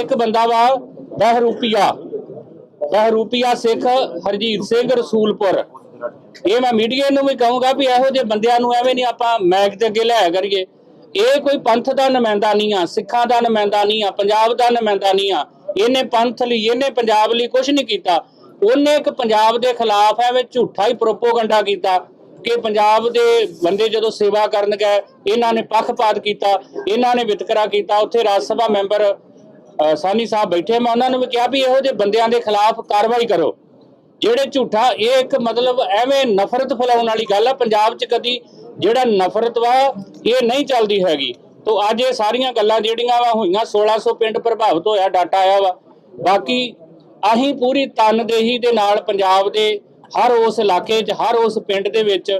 ਇੱਕ ਬੰਦਾ ਵਾ ਬਹਿਰੂਪੀਆ ਬਹਿਰੂਪੀਆ ਸਿੱਖ ਹਰਜੀਤ ਸਿੰਘ ਰਸੂਲਪੁਰ। ਇਹ ਮੈਂ ਮੀਡੀਆ ਨੂੰ ਵੀ ਕਹੂੰਗਾ ਵੀ ਇਹੋ ਜਿਹੇ ਬੰਦਿਆਂ ਨੂੰ ਐਵੇਂ ਨਹੀਂ ਆਪਾਂ ਮੈਕ ਦੇ ਅੱਗੇ ਲਿਆਇਆ ਕਰੀਏ। ਇਹ ਕੋਈ ਪੰਥ ਦਾ ਨੁਮਾਇੰਦਾ ਨਹੀਂ ਆ, ਸਿੱਖਾਂ ਦਾ ਨੁਮਾਇੰਦਾ ਨਹੀਂ ਆ, ਪੰਜਾਬ ਦਾ ਨੁਮਾਇੰਦਾ ਨਹੀਂ ਆ। ਇਹਨੇ ਪੰਥ ਲਈ, ਇਹਨੇ ਪੰਜਾਬ ਲਈ ਕੁਝ ਨਹੀਂ ਕੀਤਾ। ਉਹਨੇ ਇੱਕ ਪੰਜਾਬ ਦੇ ਖਿਲਾਫ ਐਵੇਂ ਝੂਠਾ ਹੀ ਪ੍ਰੋਪੋਗੰਡਾ ਕੀਤਾ ਕਿ ਪੰਜਾਬ ਦੇ ਬੰਦੇ ਜਦੋਂ ਸੇਵਾ ਕਰਨ ਗਏ, ਇਹਨਾਂ ਨੇ ਪੱਖਪਾਤ ਕੀਤਾ, ਇਹਨਾਂ ਨੇ ਵਿਤਕਰਾ ਕੀਤਾ, ਉੱਥੇ ਰਾਜ ਸਭਾ ਮੈਂਬਰ ਸਾਨੀ ਸਾਹਿਬ ਬੈਠੇ, ਮੈਂ ਉਹਨਾਂ ਨੂੰ ਵੀ ਕਿਹਾ ਵੀ ਇਹੋ ਜਿਹੇ ਬੰਦਿਆਂ ਦੇ ਖਿਲਾਫ ਕਾਰਵਾਈ ਕਰੋ। ਜਿਹੜੇ ਝੂਠਾ, ਇਹ ਇੱਕ ਮਤਲਬ ਐਵੇਂ ਨਫ਼ਰਤ ਫੈਲਾਉਣ ਵਾਲੀ ਗੱਲ ਆ, ਪੰਜਾਬ 'ਚ ਕਦੀ ਜਿਹੜਾ ਨਫ਼ਰਤ ਵਾ, ਇਹ ਨਹੀਂ ਚੱਲਦੀ ਹੈਗੀ। ਤੋਂ ਅੱਜ ਇਹ ਸਾਰੀਆਂ ਗੱਲਾਂ ਜਿਹੜੀਆਂ ਵਾ, ਹੋਈਆਂ 1600 ਪਿੰਡ ਪ੍ਰਭਾਵਿਤ ਹੋਇਆ, ਡਾਟਾ ਆਇਆ ਵਾ। ਬਾਕੀ ਅਸੀਂ ਪੂਰੀ ਤਨਦੇਹੀ ਦੇ ਨਾਲ ਪੰਜਾਬ ਦੇ, ਹਰ ਉਸ ਇਲਾਕੇ 'ਚ, ਹਰ ਉਸ ਪਿੰਡ ਦੇ ਵਿੱਚ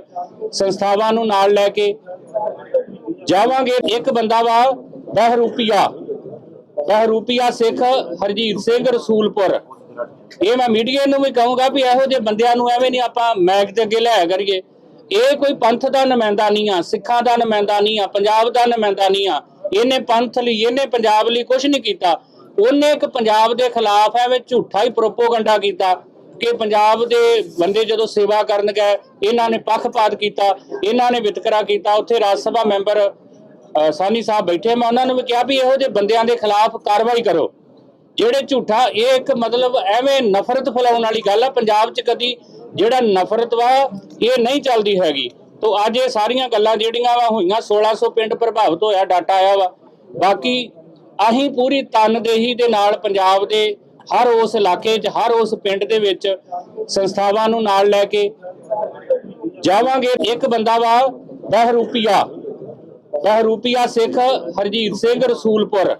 ਸੰਸਥਾਵਾਂ ਨੂੰ ਨਾਲ ਲੈ ਕੇ ਜਾਵਾਂਗੇ। ਇੱਕ ਬੰਦਾ ਵਾ ਬਹਿਰੂਪੀਆ ਬਹਿਰੂਪੀਆ ਸਿੱਖ, ਹਰਜੀਤ ਸਿੰਘ ਰਸੂਲਪੁਰ। ਇਹ ਮੈਂ ਮੀਡੀਆ ਨੂੰ ਵੀ ਕਹੂੰਗਾ ਵੀ ਇਹੋ ਜਿਹੇ ਬੰਦਿਆਂ ਨੂੰ ਐਵੇਂ ਨਹੀਂ ਆਪਾਂ ਮੈਕ ਦੇ ਅੱਗੇ ਲਿਆਇਆ ਕਰੀਏ। ਇਹ ਕੋਈ ਪੰਥ ਦਾ ਨੁਮਾਇੰਦਾ ਨਹੀਂ ਆ, ਸਿੱਖਾਂ ਦਾ ਨੁਮਾਇੰਦਾ ਨਹੀਂ ਆ, ਪੰਜਾਬ ਦਾ ਨੁਮਾਇੰਦਾ ਨਹੀਂ ਆ। ਇਹਨੇ ਪੰਥ ਲਈ, ਇਹਨੇ ਪੰਜਾਬ ਲਈ ਕੁਝ ਨਹੀਂ ਕੀਤਾ। ਉਹਨੇ ਇੱਕ ਪੰਜਾਬ ਦੇ ਖਿਲਾਫ ਐਵੇਂ ਝੂਠਾ ਹੀ ਪ੍ਰੋਪੋਗੰਡਾ ਕੀਤਾ ਕਿ ਪੰਜਾਬ ਦੇ ਬੰਦੇ ਜਦੋਂ ਸੇਵਾ ਕਰਨ ਗਏ, ਇਹਨਾਂ ਨੇ ਪੱਖਪਾਤ ਕੀਤਾ, ਇਹਨਾਂ ਨੇ ਵਿਤਕਰਾ ਕੀਤਾ, ਉੱਥੇ ਰਾਜ ਸਭਾ ਮੈਂਬਰ ਸਾਨੀ ਸਾਹਿਬ ਬੈਠੇ, ਮੈਂ ਉਹਨਾਂ ਨੂੰ ਵੀ ਕਿਹਾ ਵੀ ਇਹੋ ਜਿਹੇ ਬੰਦਿਆਂ ਦੇ ਖਿਲਾਫ ਕਾਰਵਾਈ ਕਰੋ। ਜਿਹੜੇ ਝੂਠਾ, ਇਹ ਇੱਕ ਮਤਲਬ ਐਵੇਂ ਨਫ਼ਰਤ ਫੈਲਾਉਣ ਵਾਲੀ ਗੱਲ ਆ, ਪੰਜਾਬ 'ਚ ਕਦੀ ਜਿਹੜਾ ਨਫ਼ਰਤ ਵਾ, ਇਹ ਨਹੀਂ ਚੱਲਦੀ ਹੈਗੀ। ਤੋਂ ਅੱਜ ਇਹ ਸਾਰੀਆਂ ਗੱਲਾਂ ਜਿਹੜੀਆਂ ਵਾ, ਹੋਈਆਂ 1600 ਪਿੰਡ ਪ੍ਰਭਾਵਿਤ ਹੋਇਆ, ਡਾਟਾ ਆਇਆ ਵਾ। ਬਾਕੀ ਅਸੀਂ ਪੂਰੀ ਤਨਦੇਹੀ ਦੇ ਨਾਲ ਪੰਜਾਬ ਦੇ, ਹਰ ਉਸ ਇਲਾਕੇ 'ਚ, ਹਰ ਉਸ ਪਿੰਡ ਦੇ ਵਿੱਚ ਸੰਸਥਾਵਾਂ ਨੂੰ ਨਾਲ ਲੈ ਕੇ ਜਾਵਾਂਗੇ। ਇੱਕ ਬੰਦਾ ਵਾ ਬਹਿਰੂਪੀਆ ਬਹਿਰੂਪੀਆ ਸਿੱਖ ਹਰਜੀਤ ਸਿੰਘ ਰਸੂਲਪੁਰ।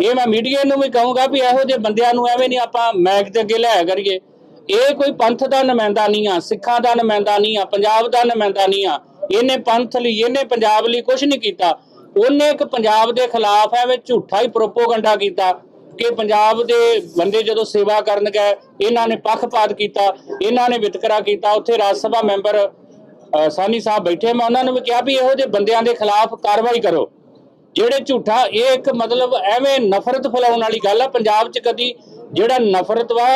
ਇਹ ਮੈਂ ਮੀਡੀਆ ਨੂੰ ਵੀ ਕਹੂੰਗਾ ਵੀ ਇਹੋ ਜਿਹੇ ਬੰਦਿਆਂ ਨੂੰ ਐਵੇਂ ਨਹੀਂ ਆਪਾਂ ਮੈਕ ਦੇ ਅੱਗੇ ਲਿਆਇਆ ਕਰੀਏ। ਇਹ ਕੋਈ ਪੰਥ ਦਾ ਨੁਮਾਇੰਦਾ ਨਹੀਂ ਆ, ਸਿੱਖਾਂ ਦਾ ਨੁਮਾਇੰਦਾ ਨਹੀਂ ਆ, ਪੰਜਾਬ ਦਾ ਨੁਮਾਇੰਦਾ ਨਹੀਂ ਆ। ਇਹਨੇ ਪੰਥ ਲਈ, ਇਹਨੇ ਪੰਜਾਬ ਲਈ ਕੁਝ ਨਹੀਂ ਕੀਤਾ। ਉਹਨੇ ਇੱਕ ਪੰਜਾਬ ਦੇ ਖਿਲਾਫ ਐਵੇਂ ਝੂਠਾ ਹੀ ਪ੍ਰੋਪੋਗੰਡਾ ਕੀਤਾ ਕਿ ਪੰਜਾਬ ਦੇ ਬੰਦੇ ਜਦੋਂ ਸੇਵਾ ਕਰਨ ਗਏ, ਇਹਨਾਂ ਨੇ ਪੱਖਪਾਤ ਕੀਤਾ, ਇਹਨਾਂ ਨੇ ਵਿਤਕਰਾ ਕੀਤਾ, ਉੱਥੇ ਰਾਜ ਸਭਾ ਮੈਂਬਰ ਸਾਨੀ ਸਾਹਿਬ ਬੈਠੇ, ਮੈਂ ਉਹਨਾਂ ਨੂੰ ਵੀ ਕਿਹਾ ਵੀ ਇਹੋ ਜਿਹੇ ਬੰਦਿਆਂ ਦੇ ਖਿਲਾਫ ਕਾਰਵਾਈ ਕਰੋ। ਜਿਹੜੇ ਝੂਠਾ, ਇਹ ਇੱਕ ਮਤਲਬ ਐਵੇਂ ਨਫ਼ਰਤ ਫੈਲਾਉਣ ਵਾਲੀ ਗੱਲ ਆ, ਪੰਜਾਬ 'ਚ ਕਦੀ ਜਿਹੜਾ ਨਫ਼ਰਤ ਵਾ,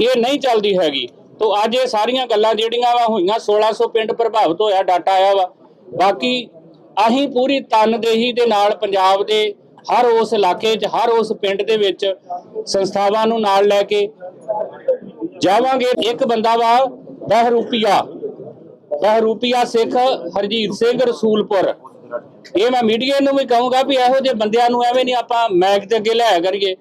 ਇਹ ਨਹੀਂ ਚੱਲਦੀ ਹੈਗੀ। ਤੋਂ ਅੱਜ ਇਹ ਸਾਰੀਆਂ ਗੱਲਾਂ ਜਿਹੜੀਆਂ ਵਾ ਹੋਈਆਂ 1600 ਪਿੰਡ ਪ੍ਰਭਾਵਿਤ ਹੋਇਆ, ਡਾਟਾ ਆਇਆ ਵਾ। ਬਾਕੀ ਅਸੀਂ ਪੂਰੀ ਤਨਦੇਹੀ ਦੇ ਨਾਲ ਪੰਜਾਬ ਦੇ ਹਰ ਉਸ ਇਲਾਕੇ 'ਚ, ਹਰ ਉਸ ਪਿੰਡ ਦੇ ਵਿੱਚ ਸੰਸਥਾਵਾਂ ਨੂੰ ਨਾਲ ਲੈ ਕੇ ਜਾਵਾਂਗੇ। ਇੱਕ ਬੰਦਾ ਵਾ, ਬਹਿਰੂਪੀਆ। ਬਹਿਰੂਪੀਆ ਸਿੱਖ, ਹਰਜੀਤ ਸਿੰਘ ਰਸੂਲਪੁਰ। ਇਹ ਮੈਂ ਮੀਡੀਆ ਨੂੰ ਵੀ ਕਹੂੰਗਾ ਵੀ ਇਹੋ ਜਿਹੇ ਬੰਦਿਆਂ ਨੂੰ ਐਵੇਂ ਨਹੀਂ ਆਪਾਂ ਮੈਕ ਦੇ ਅੱਗੇ ਲਿਆਇਆ ਕਰੀਏ।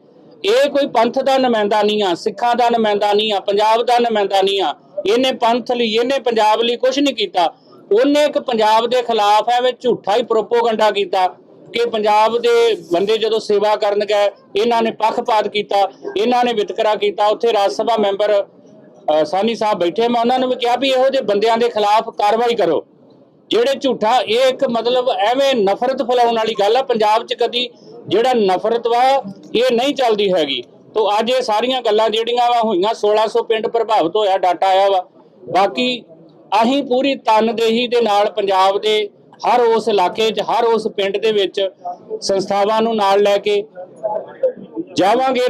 ਇਹ ਕੋਈ ਪੰਥ ਦਾ ਨੁਮਾਇੰਦਾ ਨਹੀਂ ਆ, ਸਿੱਖਾਂ ਦਾ ਨੁਮਾਇੰਦਾ ਨਹੀਂ ਆ, ਪੰਜਾਬ ਦਾ ਨੁਮਾਇੰਦਾ ਨਹੀਂ ਆ। ਇਹਨੇ ਪੰਥ ਲਈ, ਇਹਨੇ ਪੰਜਾਬ ਲਈ ਕੁਝ ਨਹੀਂ ਕੀਤਾ। ਉਹਨੇ ਇੱਕ ਪੰਜਾਬ ਦੇ ਖਿਲਾਫ ਐਵੇਂ ਝੂਠਾ ਹੀ ਪ੍ਰੋਪੋਗੰਡਾ ਕੀਤਾ ਕਿ ਪੰਜਾਬ ਦੇ ਬੰਦੇ ਜਦੋਂ ਸੇਵਾ ਕਰਨ ਗਏ, ਇਹਨਾਂ ਨੇ ਪੱਖਪਾਤ ਕੀਤਾ, ਇਹਨਾਂ ਨੇ ਵਿਤਕਰਾ ਕੀਤਾ, ਉੱਥੇ ਰਾਜ ਸਭਾ ਮੈਂਬਰ ਸਾਨੀ ਸਾਹਿਬ ਬੈਠੇ, ਮੈਂ ਉਹਨਾਂ ਨੂੰ ਵੀ ਕਿਹਾ ਵੀ ਇਹੋ ਜਿਹੇ ਬੰਦਿਆਂ ਦੇ ਖਿਲਾਫ ਕਾਰਵਾਈ ਕਰੋ। ਜਿਹੜੇ ਝੂਠਾ, ਇਹ ਇੱਕ ਮਤਲਬ ਐਵੇਂ ਨਫ਼ਰਤ ਫੈਲਾਉਣ ਵਾਲੀ ਗੱਲ ਆ, ਪੰਜਾਬ 'ਚ ਕਦੀ ਜਿਹੜਾ ਨਫ਼ਰਤ ਵਾ, ਇਹ ਨਹੀਂ ਚੱਲਦੀ ਹੈਗੀ। ਤੋਂ ਅੱਜ ਇਹ ਸਾਰੀਆਂ ਗੱਲਾਂ ਜਿਹੜੀਆਂ ਵਾ, ਹੋਈਆਂ 1600 ਪਿੰਡ ਪ੍ਰਭਾਵਿਤ ਹੋਇਆ, ਡਾਟਾ ਆਇਆ ਵਾ। ਬਾਕੀ ਅਸੀਂ ਪੂਰੀ ਤਨਦੇਹੀ ਦੇ ਨਾਲ ਪੰਜਾਬ ਦੇ, ਹਰ ਉਸ ਇਲਾਕੇ 'ਚ, ਹਰ ਉਸ ਪਿੰਡ ਦੇ ਵਿੱਚ ਸੰਸਥਾਵਾਂ ਨੂੰ ਨਾਲ ਲੈ ਕੇ ਜਾਵਾਂਗੇ।